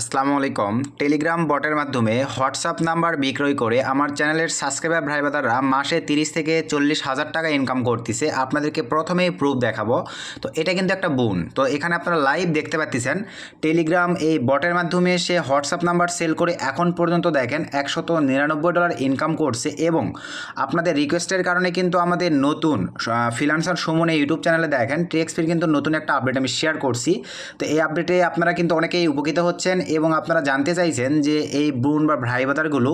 আসসালামু আলাইকুম। টেলিগ্রাম বটের মাধ্যমে হোয়াটসঅ্যাপ নাম্বার বিক্রয় করে আমার চ্যানেলের সাবস্ক্রাইবার ভাই বাদাররা মাসে তিরিশ থেকে চল্লিশ হাজার টাকা ইনকাম করতেছে। আপনাদেরকে প্রথমেই প্রুফ দেখাবো। তো এটা কিন্তু একটা বুন তো এখানে আপনারা লাইভ দেখতে পাচ্ছেন। টেলিগ্রাম এই বটের মাধ্যমে সে হোয়াটসঅ্যাপ নাম্বার সেল করে এখন পর্যন্ত দেখেন একশত নিরানব্বই ডলার ইনকাম করছে এবং আপনাদের রিকোয়েস্টের কারণে কিন্তু আমাদের নতুন ফিলান্সার সুমনে ইউটিউব চ্যানেলে দেখেন। ট্রেক্সপির কিন্তু নতুন একটা আপডেট আমি শেয়ার করছি। তো এই আপডেটে আপনারা কিন্তু অনেকেই উপকৃত হচ্ছেন এবং আপনারা জানতে চাইছেন যে এই বুন বা ভাই বাদারগুলো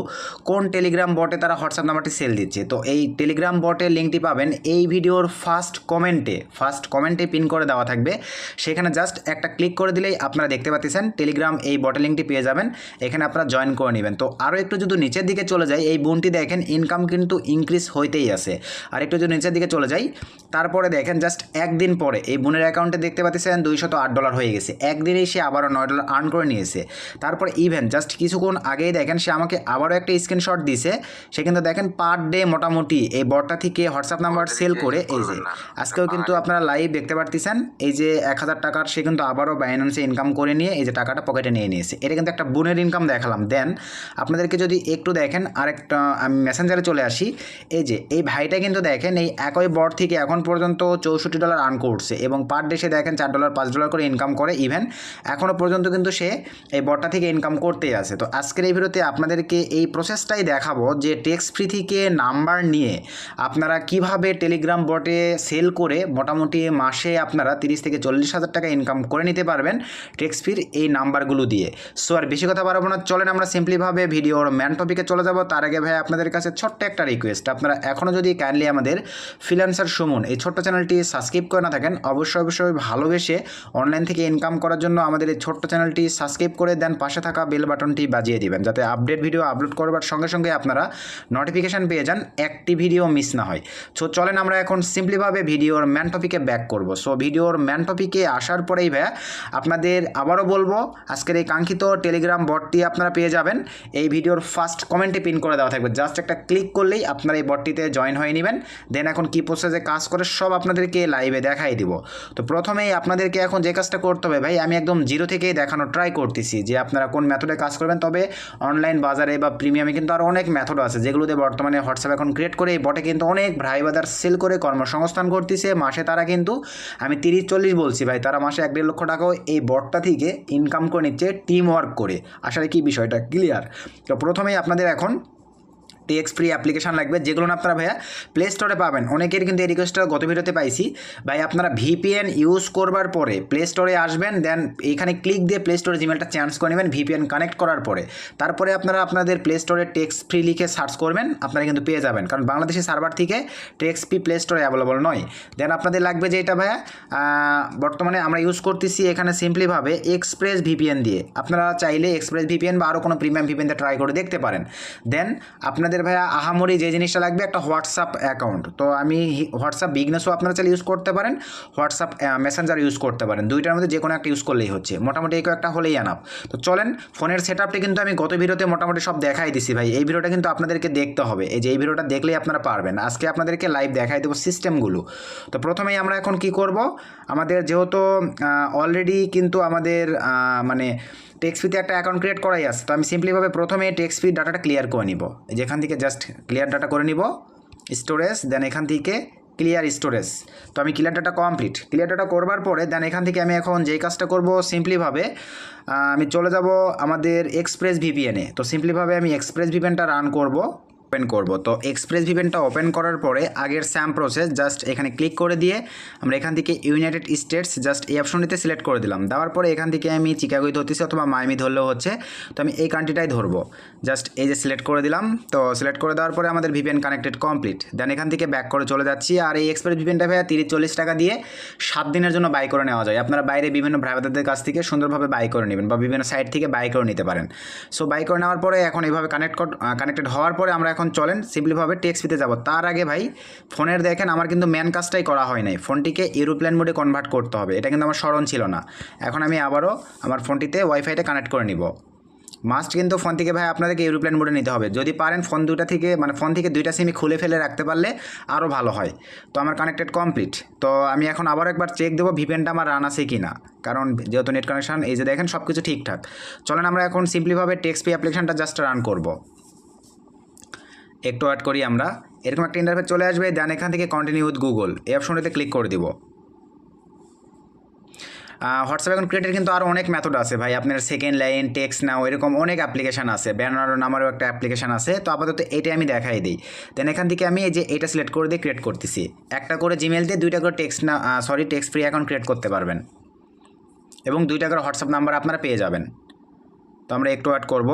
কোন টেলিগ্রাম বটে তারা হোয়াটসঅ্যাপ নাম্বারটি সেল দিচ্ছে। তো এই টেলিগ্রাম বটের লিঙ্কটি পাবেন এই ভিডিওর ফার্স্ট কমেন্টে ফার্স্ট কমেন্টে পিন করে দেওয়া থাকবে। সেখানে জাস্ট একটা ক্লিক করে দিলেই আপনারা দেখতে পাচ্ছেন টেলিগ্রাম এই বটের লিঙ্কটি পেয়ে যাবেন, এখানে আপনারা জয়েন করে নেবেন। তো আরও একটু যদি নিচের দিকে চলে যায় এই বুনটি দেখেন ইনকাম কিন্তু ইনক্রিজ হইতেই আছে। আর একটু যদি নিচের দিকে চলে যাই, তারপরে দেখেন জাস্ট একদিন পরে, এই বোনের অ্যাকাউন্টে দেখতে পাচ্ছেন দুইশত আট ডলার হয়ে গেছে। একদিনেই সে আবারও নয় ডলার আর্ন করে নিয়েছে। তারপর ইভেন জাস্ট কিছুক্ষণ আগেই দেখেন সে আমাকে আবারও একটা স্ক্রিনশট দিছে সে কিন্তু দেখেন পার ডে মোটামুটি এই বটটা থেকে হোয়াটসঅ্যাপ নাম্বার সেল করে এই যে আজকেও কিন্তু আপনারা লাইভ দেখতে পারতেছেন। এই যে এক হাজার টাকার সে কিন্তু আবারও বাইন্যান্সে ইনকাম করে নিয়ে এই যে টাকাটা পকেটে নিয়ে নিয়েছে। এটা কিন্তু একটা বোনের ইনকাম দেখালাম। দেন আপনাদেরকে যদি একটু দেখেন আরেকটা আমি মেসেঞ্জারে চলে আসি। এই যে এই ভাইটা কিন্তু দেখেন এই একই বট থেকে এখন পর্যন্ত চৌষট্টি ডলার আর্ন করছে এবং পার ডে সে দেখেন চার ডলার পাঁচ ডলার করে ইনকাম করে। ইভেন এখনও পর্যন্ত কিন্তু সে এই বটটা থেকে ইনকাম করতেই আছে। তো আজকের এই ভিডিওতে আপনাদেরকে এই প্রসেসটাই দেখাবো যে টেক্স ফ্রি থেকে নাম্বার নিয়ে আপনারা কীভাবে টেলিগ্রাম বটে সেল করে মোটামুটি মাসে আপনারা তিরিশ থেকে চল্লিশ হাজার টাকা ইনকাম করে নিতে পারবেন টেক্স ফ্রির এই নাম্বারগুলো দিয়ে। সো আর বেশি কথা বাড়াবো না, চলেন আমরা সিম্পলিভাবে ভিডিওর ম্যান টপিকে চলে যাব। তার আগে ভাই, আপনাদের কাছে ছোট্ট একটা রিকোয়েস্ট আপনারা এখনও যদি কাইন্ডলি আমাদের ফ্রিল্যান্সার সুমন এই ছোট্ট চ্যানেলটি সাবস্ক্রাইব করে না থাকেন, অবশ্যই অবশ্যই ভালোবেসে অনলাইন থেকে ইনকাম করার জন্য আমাদের এই ছোট্ট চ্যানেলটি সাবস্ক্রাইব করে দেন, পাশে থাকা বেল বাটনটি বাজিয়ে দিবেন, যাতে আপডেট ভিডিও আপলোড করবার সঙ্গে সঙ্গে আপনারা নোটিফিকেশান পেয়ে যান, একটি ভিডিও মিস না হয়। সো চলেন আমরা এখন সিম্পলিভাবে ভিডিওর ম্যান টপিকে ব্যাক করব। সো ভিডিওর ম্যান টপিকে আসার পরেই ভাইয়া, আপনাদের আবারও বলব, আজকের এই কাঙ্ক্ষিত টেলিগ্রাম বটটি আপনারা পেয়ে যাবেন। এই ভিডিওর ফার্স্ট কমেন্টে পিন করে দেওয়া থাকবে। জাস্ট একটা ক্লিক করলেই আপনারা এই বটটিতে জয়েন হয়ে নেবেন। দেন এখন কী প্রসেসে কাজ করে সব আপনাদেরকে লাইভে দেখাই দিব। তো প্রথমেই আপনাদেরকে এখন যে কাজটা করতে হবে ভাই, আমি একদম জিরো থেকেই দেখানো ট্রাই করতেছি। যে আপনারা কোন মেথডে কাজ করবেন, তবে অনলাইন বাজারে বা প্রিমিয়ামে কিন্তু আরও অনেক মেথড আছে, যেগুলোতে বর্তমানে হোয়াটসঅ্যাপ এখন ক্রিয়েট করে এই বটে কিন্তু অনেক ভাই বাজার সেল করে কর্মসংস্থান করতেছে। মাসে তারা কিন্তু, আমি তিরিশ চল্লিশ বলছি ভাই, তারা মাসে এক দেড় লক্ষ টাকাও এই বটটা থেকে ইনকাম করে নিচ্ছে টিম ওয়ার্ক করে। আসলে কি বিষয়টা ক্লিয়ার তো প্রথমেই আপনাদের এখন টেক্স ফ্রি অ্যাপ্লিকেশন লাগবে, যেগুলো আপনারা ভাইয়া প্লে স্টোরে পাবেন। অনেকের কিন্তু এই রিকোয়েস্টটা গত ভিডিওতে পাইছি। ভাই আপনারা ভিপিএন ইউজ করবার পরে প্লে স্টোরে আসবেন দেন এখানে ক্লিক দিয়ে প্লে স্টোরে জিমেলটা চেঞ্জ করে নেবেন ভিপিএন কানেক্ট করার পরে। তারপরে আপনারা আপনাদের প্লে স্টোরে টেক্স ফ্রি লিখে সার্চ করবেন, আপনারা কিন্তু পেয়ে যাবেন। কারণ বাংলাদেশি সার্ভার থেকে টেক্স ফ্রি প্লে স্টোরে অ্যাভেলেবল নয়। দেন আপনাদের লাগবে যে এটা ভাইয়া বর্তমানে আমরা ইউজ করতেছি এখানে সিম্পলিভাবে এক্সপ্রেস ভিপিএন দিয়ে। আপনারা চাইলে এক্সপ্রেস ভিপিএন বা আরও কোনো প্রিমিয়াম ভিপিএন দিয়ে ট্রাই করে দেখতে পারেন। দেন আপনাদের ভাইয়া আহামরি যে জিনিসটা লাগবে একটা হোয়াটসঅ্যাপ অ্যাকাউন্ট তো আমি হোয়াটসঅ্যাপ বিগনেসও আপনারা চাইলে ইউজ করতে পারেন হোয়াটসঅ্যাপ মেসেঞ্জার ইউজ করতে পারেন। দুইটার মধ্যে যে কোনো একটা ইউজ করলেই হচ্ছে। মোটামুটি এই একটা হলেই আনাপ তো চলেন, ফোনের সেট আপটি কিন্তু আমি গত ভিডিওতে মোটামুটি সব দেখাই দিছি ভাই। এই ভিডিওটা কিন্তু আপনাদেরকে দেখতে হবে। এই যে এই ভিডিওটা দেখলেই আপনারা পারবেন। আজকে আপনাদেরকে লাইভ দেখাই দেবো সিস্টেমগুলো তো প্রথমেই আমরা এখন কি করব? আমাদের যেহেতু অলরেডি কিন্তু আমাদের মানে টেক্সপিতে একটা অ্যাকাউন্ট ক্রিয়েট করাই আছে, তো আমি সিম্পলিভাবে প্রথমে টেক্সপি ডাটাটা ক্লিয়ার করে নিব। যেখান থেকে জাস্ট ক্লিয়ার ডাটা করে নিব স্টোরেজ দেন এখান থেকে ক্লিয়ার স্টোরেজ তো আমি clear data complete clear data করবার পরে দেন এখান থেকে আমি এখন যেই কাজটা করব সিম্পলিভাবে আমি চলে যাব আমাদের এক্সপ্রেস ভিপিএনে তো সিম্পলিভাবে আমি এক্সপ্রেস ভিপিএনটা রান করব। ওপেন করব। তো এক্সপ্রেস ভিভেনটা ওপেন করার পরে আগের স্যাম প্রসেস জাস্ট এখানে ক্লিক করে দিয়ে আমরা এখান থেকে ইউনাইটেড স্টেটস জাস্ট এই অপশনটিতে সিলেক্ট করে দিলাম। দেওয়ার পরে এখান থেকে আমি চিকাগোই ধরতেছি অথবা মাইমি ধরলেও হচ্ছে। তো আমি এই কান্ট্রিটাই ধরবো। জাস্ট এই যে সিলেক্ট করে দিলাম। তো সিলেক্ট করে দেওয়ার পরে আমাদের ভিভেন কানেক্টেড কমপ্লিট দেন এখান থেকে ব্যাক করে চলে যাচ্ছি। আর এই এক্সপ্রেস ভিপিএনটা ভাইয়া তিরিশ চল্লিশ টাকা দিয়ে সাত দিনের জন্য বাই করে নেওয়া যায়। আপনারা বাইরে বিভিন্ন ভ্রাইভারদের কাছ থেকে সুন্দরভাবে বাই করে নেবেন বা বিভিন্ন সাইট থেকে বাই করে নিতে পারেন। সো বাই করে নেওয়ার পরে এখন এইভাবে কানেক্ট কানেক্টেড হওয়ার পরে আমরা এখন চলেন সিম্পলিভাবে টেক্সট পেতে যাব। তার আগে ভাই, ফোনের দেখেন, আমার কিন্তু ম্যান কাজটাই করা হয় নাই। ফোনটিকে এরোপ্লেন মোডে কনভার্ট করতে হবে। এটা কিন্তু আমার স্মরণ ছিল না। এখন আমি আবারও আমার ফোনটিতে ওয়াইফাইটা কানেক্ট করে নিব। মাস্ট কিন্তু ফোন থেকে ভাই আপনাদেরকে এরোপ্লেন মোডে নিতে হবে। যদি পারেন ফোন দুটা থেকে মানে ফোন থেকে দুইটা সিমি খুলে ফেলে রাখতে পারলে আরও ভালো হয়। তো আমার কানেক্টেড কমপ্লিট তো আমি এখন আবার একবার চেক দেবো ভিপেনটা আমার রান আছে কি না কারণ যেহেতু নেট কানেকশন এই যে দেখেন সব কিছু ঠিকঠাক। চলেন, আমরা এখন সিম্পলিভাবে টেক্সপি অ্যাপ্লিকেশনটা জাস্ট রান করব। একটু অ্যাড করি আমরা। এরকম একটা ইন্টারফেস চলে আসবে দেন এখান থেকে কন্টিনিউ উইথ গুগল এই অপশনটাতে ক্লিক করে দিব। হোয়াটসঅ্যাপ এখন ক্রিয়েটের কিন্তু আরও অনেক মেথড আছে ভাই। আপনার সেকেন্ড লাইন টেক্সট নাও এরকম অনেক অ্যাপ্লিকেশান আছে। ব্যানার নামারও একটা অ্যাপ্লিকেশান আছে। তো আপাতত এইটা আমি দেখাই দিই। দেন এখান থেকে আমি এই যে এটা সিলেক্ট করে দিয়ে ক্রিয়েট করতেছি। একটা করে জিমেল দিয়ে দুইটা করে টেক্সট না sorry text free account create করতে পারবেন। এবং দুইটা করে হোয়াটসঅ্যাপ নাম্বার আপনারা পেয়ে যাবেন। তো আমরা একটু অ্যাড করব।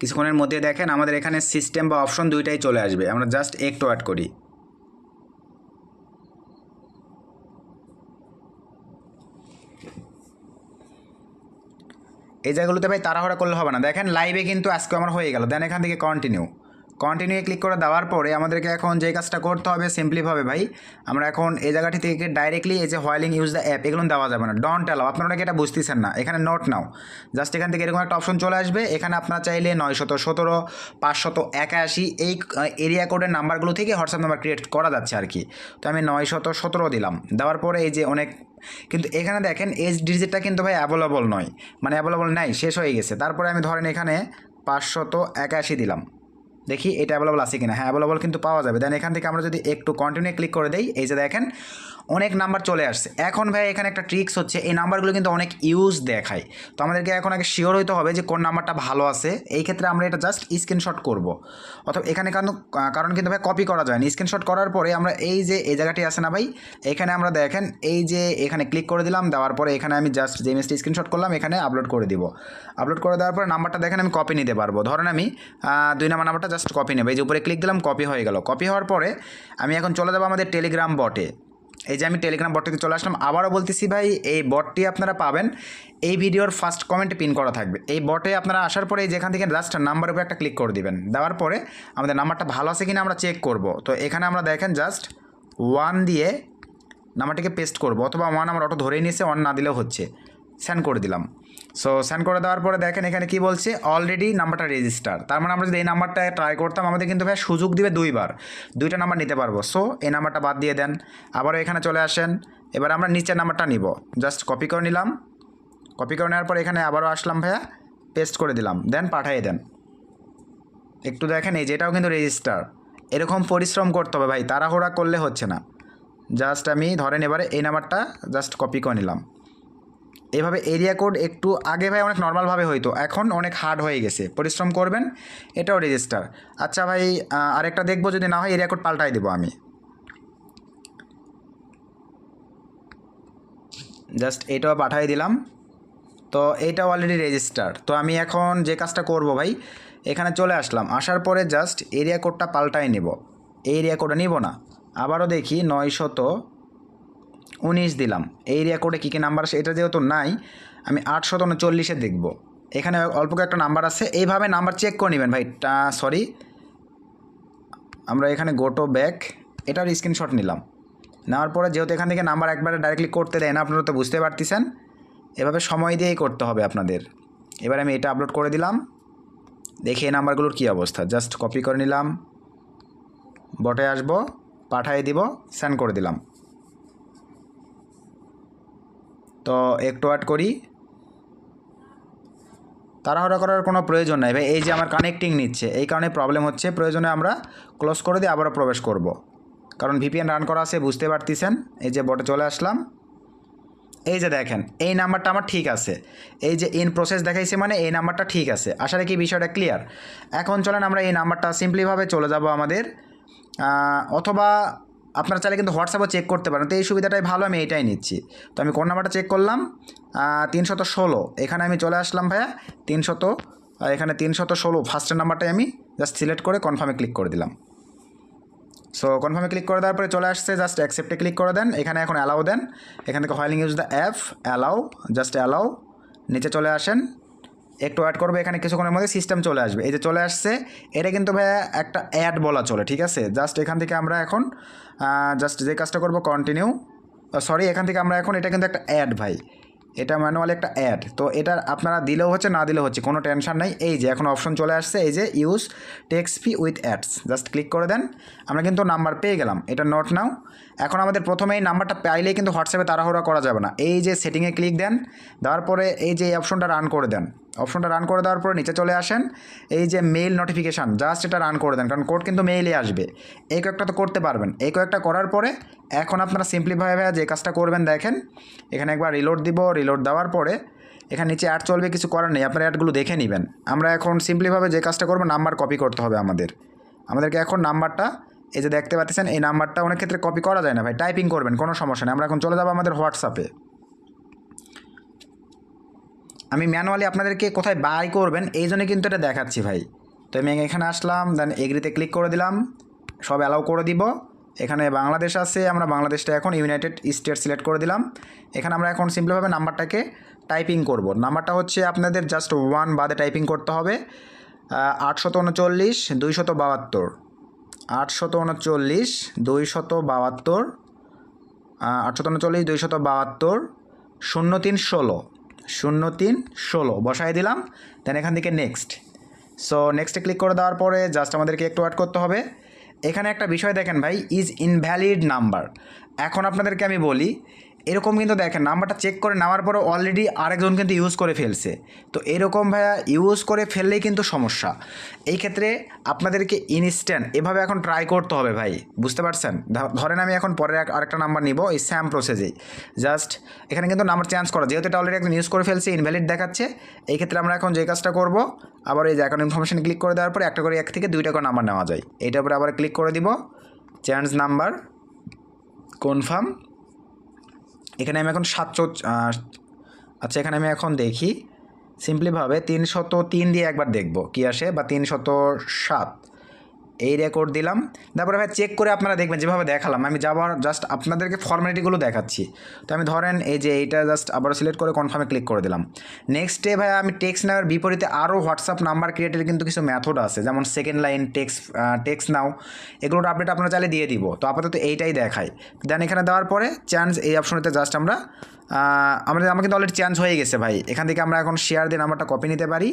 কিছুক্ষণের মধ্যে দেখেন আমাদের এখানে সিস্টেম বা অপশন দুইটাই চলে আসবে। আমরা জাস্ট একটু অ্যাড করি। এই জায়গাগুলোতে ভাই তাড়াহুড়া করলে হবে না। দেখেন লাইভে কিন্তু আজকে আমার হয়ে গেল। দেন এখান থেকে কন্টিনিউ কন্টিনিউ ক্লিক করে দেওয়ার পরে আমাদেরকে এখন যে কাজটা করতে হবে সিম্পলিভাবে ভাই, আমরা এখন এই জায়গাটি থেকে ডাইরেক্টলি এই যে হোয়াইলিং ইউজ দ্য অ্যাপ এগুলো দেওয়া যাবে না। ডন্ট অ্যালাও আপনারা এটা বুঝতেছেন না? এখানে নোট নাও। জাস্ট এখান থেকে এরকম একটা অপশন চলে আসবে। এখানে আপনারা চাইলে নয়শত সতেরো, পাঁচশত একাশি, এই এরিয়া কোডের নাম্বারগুলো থেকে হোয়াটসঅ্যাপ নাম্বার ক্রিয়েট করা যাচ্ছে আর কি। তো আমি নয়শত সতেরো দিলাম। দেওয়ার পরে এই যে অনেক, কিন্তু এখানে দেখেন এজ ডিজিটটা কিন্তু ভাই অ্যাভেলেবল নয়। মানে অ্যাভেলেবল নাই, শেষ হয়ে গেছে। তারপরে আমি ধরেন এখানে পাঁচশত একাশি দিলাম। দেখি এটা অ্যাভেলেবল আছে কিনা। হ্যাঁ অ্যাভেলেবল কিন্তু পাওয়া যাবে। দেন এখান থেকে আমরা যদি একটু কন্টিনিউ ক্লিক করে দেই, এই যে দেখেন, অনেক নাম্বার চলে আসছে। এখন ভাই, এখানে একটা ট্রিক্স হচ্ছে, এই নাম্বারগুলো কিন্তু অনেক ইউজ দেখায়। তো আমাদেরকে এখন আগে শিওর হইতে হবে যে কোন নাম্বারটা ভালো আছে। এই ক্ষেত্রে আমরা এটা জাস্ট স্ক্রিনশট করব। অথবা এখানে কারণ কারণ কিন্তু ভাই কপি করা যায় না। স্ক্রিনশট করার পরে আমরা এই যে, এই জায়গাটি আছে না ভাই, এখানে আমরা দেখেন, এই যে এখানে ক্লিক করে দিলাম, দেওয়ার পরে এখানে আমি জাস্ট যে ইমেজটি স্ক্রিনশট করলাম, এখানে আপলোড করে দিব। আপলোড করে দেওয়ার পরে নাম্বারটা দেখেন, আমি কপি নিতে পারব। ধরেন আমি দুই নাম্বার নাম্বারটা জাস্ট কপি নেবে। এই যে উপরে ক্লিক দিলাম কপি হয়ে গেল। কপি হওয়ার পরে আমি এখন চলে যাব আমাদের টেলিগ্রাম বটে এই যে আমি টেলিগ্রাম বট থেকে চলে আসলাম। আবারও বলতেছি ভাই, এই বটটি আপনারা পাবেন। এই ভিডিওর ফার্স্ট কমেন্ট পিন করা থাকবে। এই বটে আপনারা আসার পরে যেখান থেকে জাস্ট নাম্বার উপরে একটা ক্লিক করে দিবেন। দেওয়ার পরে আমাদের নাম্বারটা ভালো আছে কিনা আমরা চেক করব। তো এখানে আমরা দেখেন জাস্ট ওয়ান দিয়ে নাম্বারটিকে পেস্ট করব। অথবা ওয়ান আমার অটো ধরেই নিয়েছে ওয়ান না দিলেও হচ্ছে। সেন্ড করে দিলাম। সো সেন্ড করে দেওয়ার পরে দেখেন এখানে কি বলছে? অলরেডি নাম্বারটা রেজিস্টার তার মানে আমরা যদি এই নাম্বারটা ট্রাই করতাম, আমাদের কিন্তু ভাই সুযোগ দিবে দুইবার। দুইটা নাম্বার নিতে পারব। সো এই নাম্বারটা বাদ দিয়ে দেন। আবারও এখানে চলে আসেন। এবার আমরা নিচের নাম্বারটা নিব। জাস্ট কপি করে নিলাম। কপি করে নেওয়ার পর এখানে আবারও আসলাম ভাইয়া। পেস্ট করে দিলাম। দেন পাঠিয়ে দেন। একটু দেখেন, এই যেটাও কিন্তু রেজিস্টার এরকম পরিশ্রম করতে হবে ভাই। তাড়াহুড়া করলে হচ্ছে না। জাস্ট আমি ধরেন এবারে এই নাম্বারটা জাস্ট কপি করে নিলাম। এভাবে এরিয়া কোড একটু আগে ভাই অনেক নর্মালভাবে হইতো, এখন অনেক হার্ড হয়ে গেছে। পরিশ্রম করবেন, এটাও রেজিস্টার আচ্ছা ভাই আরেকটা দেখব, যদি না হয় এরিয়া কোড পাল্টাই দেবো আমি। জাস্ট এটাও পাঠিয়ে দিলাম। তো এইটা অলরেডি রেজিস্টার তো আমি এখন যে কাজটা করব ভাই, এখানে চলে আসলাম। আসার পরে জাস্ট এরিয়া কোডটা পাল্টাই নেব। এই এরিয়া কোডটা নিব না। আবারও দেখি নয়শত উনিশ দিলাম। এই কোডে কী কী নাম্বার আছে এটা যেহেতু নাই, আমি আটশত উনচল্লিশে দেখব। এখানে অল্প একটা নাম্বার আছে, এইভাবে নাম্বার চেক করে নেবেন ভাই। টা সরি আমরা এখানে গোটো ব্যাক এটার স্ক্রিনশট নিলাম। নেওয়ার পরে যেহেতু এখান থেকে নাম্বার একবারে ডাইরেক্টলি করতে দেয় না, আপনারা তো বুঝতে পারতেছেন। এভাবে সময় দিয়েই করতে হবে আপনাদের। এবার আমি এটা আপলোড করে দিলাম। দেখি এই নাম্বারগুলোর কী অবস্থা। জাস্ট কপি করে নিলাম। বটে আসব, পাঠিয়ে দিব সেন্ড করে দিলাম। তো একটু অ্যাড করি। তাড়াহুড়া করার কোনো প্রয়োজন নাই। ভাই, এই যে আমার কানেক্টিং নিচ্ছে, এই কারণে প্রবলেম হচ্ছে। প্রয়োজনে আমরা ক্লোজ করে দিয়ে আবারও প্রবেশ করব। কারণ ভিপিএন রান করা আছে, বুঝতে পারতেছেন? এই যে বটে চলে আসলাম। এই যে দেখেন, এই নাম্বারটা আমার ঠিক আছে। এই যে ইন প্রসেস দেখাইছে মানে এই নাম্বারটা ঠিক আছে। আশা রাখি বিষয়টা ক্লিয়ার এখন চলেন আমরা এই নাম্বারটা সিম্পলিভাবে চলে যাব আমাদের অথবা আপনারা চাইলে কিন্তু হোয়াটসঅ্যাপও চেক করতে পারেন। তো এই সুবিধাটাই ভালো, আমি এইটাই নিচ্ছি। তো আমি কোন নাম্বারটা চেক করলাম? তিনশত ষোলো। এখানে আমি চলে আসলাম ভাইয়া, তিনশত। এখানে তিনশত ষোলো। ফার্স্টের নাম্বারটাই আমি জাস্ট সিলেক্ট করে কনফার্মে ক্লিক করে দিলাম। সো কনফার্মে ক্লিক করে দেওয়ার পরে চলে আসছে জাস্ট অ্যাকসেপ্টে ক্লিক করে দেন। এখানে এখন অ্যালাউ দেন। এখান থেকে while in use the app allow just allow নিচে চলে আসেন। একটু অ্যাড করবে, এখানে কিছুক্ষণের মধ্যে সিস্টেম চলে আসবে। এই যে চলে আসছে, এটা কিন্তু ভাইয়া একটা অ্যাড বলা চলে, ঠিক আছে? জাস্ট এখান থেকে আমরা এখন জাস্ট যে কাজটা করব কন্টিনিউ সরি এখান থেকে আমরা এখন, এটা কিন্তু একটা অ্যাড ভাই। এটা ম্যানুয়ালি একটা অ্যাড তো এটা আপনারা দিলেও হচ্ছে, না দিলেও হচ্ছে, কোনো টেনশন নাই। এই যে এখন অপশন চলে আসছে, এই যে use text free with ads just click করে দেন, আমরা কিন্তু নাম্বার পেয়ে গেলাম। এটা নোট নাও এখন আমাদের প্রথমে এই নাম্বারটা পাইলেই কিন্তু হোয়াটসঅ্যাপে তাড়াহুড়া করা যাবে না। এই যে সেটিংয়ে ক্লিক দেন, দেওয়ার পরে এই যে অপশনটা রান করে দেন। অপশনটা রান করে দেওয়ার পরে নিচে চলে আসেন। এই যে মেইল নোটিফিকেশান জাস্ট এটা রান করে দেন, কারণ কোড কিন্তু মেইলে আসবে। এই কয়েকটা তো করতে পারবেন। এই কয়েকটা করার পরে এখন আপনারা সিম্পলিভাবে যে কাজটা করবেন দেখেন, এখানে একবার রিলোড দিব রিলোড দেওয়ার পরে এখানে নিচে অ্যাড চলবে, কিছু করার নেই, আপনারা অ্যাডগুলো দেখে নেবেন। আমরা এখন সিম্পলিভাবে যে কাজটা করব নাম্বার কপি করতে হবে আমাদের। আমাদেরকে এখন নাম্বারটা এই যে দেখতে পাচ্ছেন, এই নাম্বারটা অনেক ক্ষেত্রে কপি করা যায় না ভাই টাইপিং করবেন, কোনো সমস্যা নেই। আমরা এখন চলে যাব আমাদের হোয়াটসঅ্যাপে। আমি ম্যানুয়ালি আপনাদেরকে কোথায় বাই করবেন, এই জন্য কিন্তু এটা দেখাচ্ছি ভাই। তো আমি এখানে আসলাম দেন এগ্রিতে ক্লিক করে দিলাম, সব অ্যালাউ করে দিব। এখানে বাংলাদেশ আছে, আমরা বাংলাদেশটা এখন ইউনাইটেড স্টেট সিলেক্ট করে দিলাম। এখানে আমরা এখন সিম্পলভাবে নাম্বারটাকে টাইপিং করব। নাম্বারটা হচ্ছে আপনাদের জাস্ট ওয়ান বাদে টাইপিং করতে হবে। আটশত উনচল্লিশ, দুইশত বাহাত্তর। আটশত উনচল্লিশ, দুইশত বাহাত্তর। আটশত উনচল্লিশ, দুইশত বাহাত্তর। শূন্য তিন ষোলো, শূন্য তিন ষোলো। বসাই দিলাম দেন এখান থেকে নেক্সট সো নেক্সটে ক্লিক করে দেওয়ার পরে জাস্ট আমাদেরকে একটু অ্যাড করতে হবে। এখানে একটা বিষয় দেখেন ভাই ইজ ইনভ্যালিড নাম্বার এখন আপনাদেরকে আমি বলি এরকম কিন্তু দেখেন, নাম্বারটা চেক করে নেওয়ার পরে অলরেডি আরেকজন কিন্তু ইউজ করে ফেলছে। তো এরকম ভাইয়া ইউজ করে ফেললেই কিন্তু সমস্যা। এই ক্ষেত্রে আপনাদেরকে ইনস্ট্যান্ট এভাবে এখন ট্রাই করতে হবে ভাই, বুঝতে পারছেন? ধরেন আমি এখন পরে আরেকটা নাম্বার নিব এই স্যাম প্রসেসেই জাস্ট এখানে কিন্তু নাম্বার চেঞ্জ করা, যেহেতু এটা অলরেডি একজন ইউজ করে ফেলছে ইনভ্যালিড দেখাচ্ছে, এই ক্ষেত্রে আমরা এখন যে কাজটা করব, আবার এই যে অ্যাকাউন্ট ইনফরমেশন ক্লিক করে দেওয়ার পরে একটা করে এক থেকে দুইটা করে নাম্বার নেওয়া যায়। এইটার উপরে আবার ক্লিক করে দিব চেঞ্জ নাম্বার কনফার্ম এখানে আমি এখন সাতশো আচ্ছা এখানে আমি এখন দেখি। সিম্পলিভাবে তিনশত তিন দিয়ে একবার দেখব কি আসে, বা তিনশত সাত। এই রেকর্ড দিলাম। তারপরে ভাই চেক করে আপনারা দেখবেন, যেভাবে দেখালাম। আমি যাবার জাস্ট আপনাদেরকে ফর্মালিটিগুলো দেখাচ্ছি। তো আমি ধরেন এই যে এইটা জাস্ট আবার সিলেক্ট করে কনফার্মে ক্লিক করে দিলাম। নেক্সট ডে ভাই আমি টেক্সট নেওয়ার বিপরীতে আরও হোয়াটসঅ্যাপ নাম্বার ক্রিয়েটের কিন্তু কিছু মেথড আছে। যেমন second line text text now. এগুলোর আপডেট আপনারা চাইলে দিয়ে দিব। তো আপাতত এইটাই দেখাই। দেন এখানে দেওয়ার পরে চান্স এই অপশনেতে জাস্ট আমরা আমাদের আমার কিন্তু অলরেডি চেঞ্জ হয়ে গেছে ভাই। এখান থেকে আমরা এখন শেয়ার দিয়ে নাম্বারটা কপি নিতে পারি।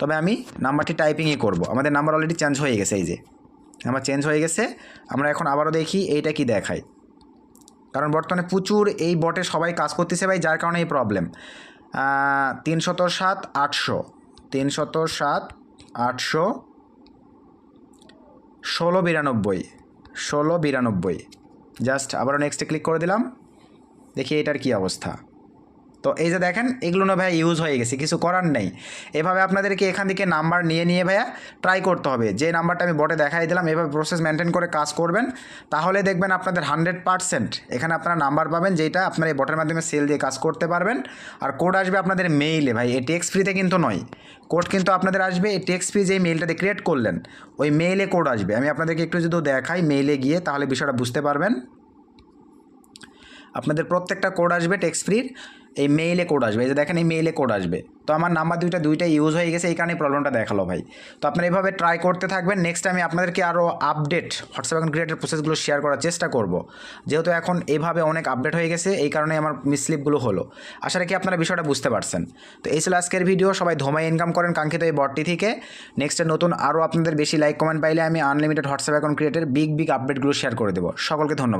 তবে আমি নাম্বারটি টাইপিংই করব। আমাদের নাম্বার অলরেডি চেঞ্জ হয়ে গেছে এই যে। আমার চেঞ্জ হয়ে গেছে। আমরা এখন আবারও দেখি এইটা কি দেখায়। কারণ বর্তমানে প্রচুর এই বটে সবাই কাজ করতেছে ভাই, যার কারণে এই প্রবলেম তিনশত সাত, আটশো। তিনশত সাত, আটশো, ষোলো বিরানব্বই ষোলো বিরানব্বই। জাস্ট আবারও নেক্সটে ক্লিক করে দিলাম। দেখি এটার কি অবস্থা। তো এই যে দেখেন, এগুলো না ভাইয়া ইউজ হয়ে গেছে, কিছু করার নেই। এভাবে আপনাদেরকে এখান থেকে নাম্বার নিয়ে নিয়ে ভাইয়া ট্রাই করতে হবে। যে নাম্বারটা আমি বটে দেখাই দিলাম, এভাবে প্রসেস মেনটেন করে কাজ করবেন। তাহলে দেখবেন আপনাদের হান্ড্রেড পার্সেন্ট এখানে আপনারা নাম্বার পাবেন, যেটা আপনার এই বটের মাধ্যমে সেল দিয়ে কাজ করতে পারবেন। আর কোড আসবে আপনাদের মেইলে ভাই, এই টেক্স ফ্রিতে কিন্তু নয়। কোড কিন্তু আপনাদের আসবে, এই টেক্স ফ্রি যেই মেইলটাতে ক্রিয়েট করলেন, ওই মেইলে কোড আসবে। আমি আপনাদেরকে একটু যদি দেখাই মেইলে গিয়ে, তাহলে বিষয়টা বুঝতে পারবেন। আপনাদের প্রত্যেকটা কোড আসবে টেক্স ফ্রির এই মেইলে কোড আসবে, এই যে দেখেন এই মেইলে কোড আসবে। তো আমার নাম্বার দুইটা দুইটা ইউজ হয়ে গেছে, এই কারণে প্রবলেমটা দেখাল ভাই। তো আপনারা এইভাবে ট্রাই করতে থাকবেন নেক্সট আমি আপনাদেরকে আরও আপডেট হোয়াটসঅ্যাপ এখন ক্রিয়েটের প্রসেসগুলো শেয়ার করার চেষ্টা করব। যেহেতু এখন এইভাবে অনেক আপডেট হয়ে গেছে, এই কারণে আমার মিসলিপগুলো হলো। আশা রাখি আপনারা বিষয়টা বুঝতে পারছেন। তো এই ছিল আজকের ভিডিও সবাই ধোমায় ইনকাম করেন, কাঙ্ক্ষিত এই বটটি থেকে। নেক্সটে নতুন আরও আপনাদের বেশি লাইক কমেন্ট পাইলে আমি আনলিমিটেড হোয়াটসঅ্যাপ অ্যাকাউন্ট ক্রিয়েটের বিগ বিগ আপডেটগুলো শেয়ার করে দেবো। সকলকে ধন্যবাদ।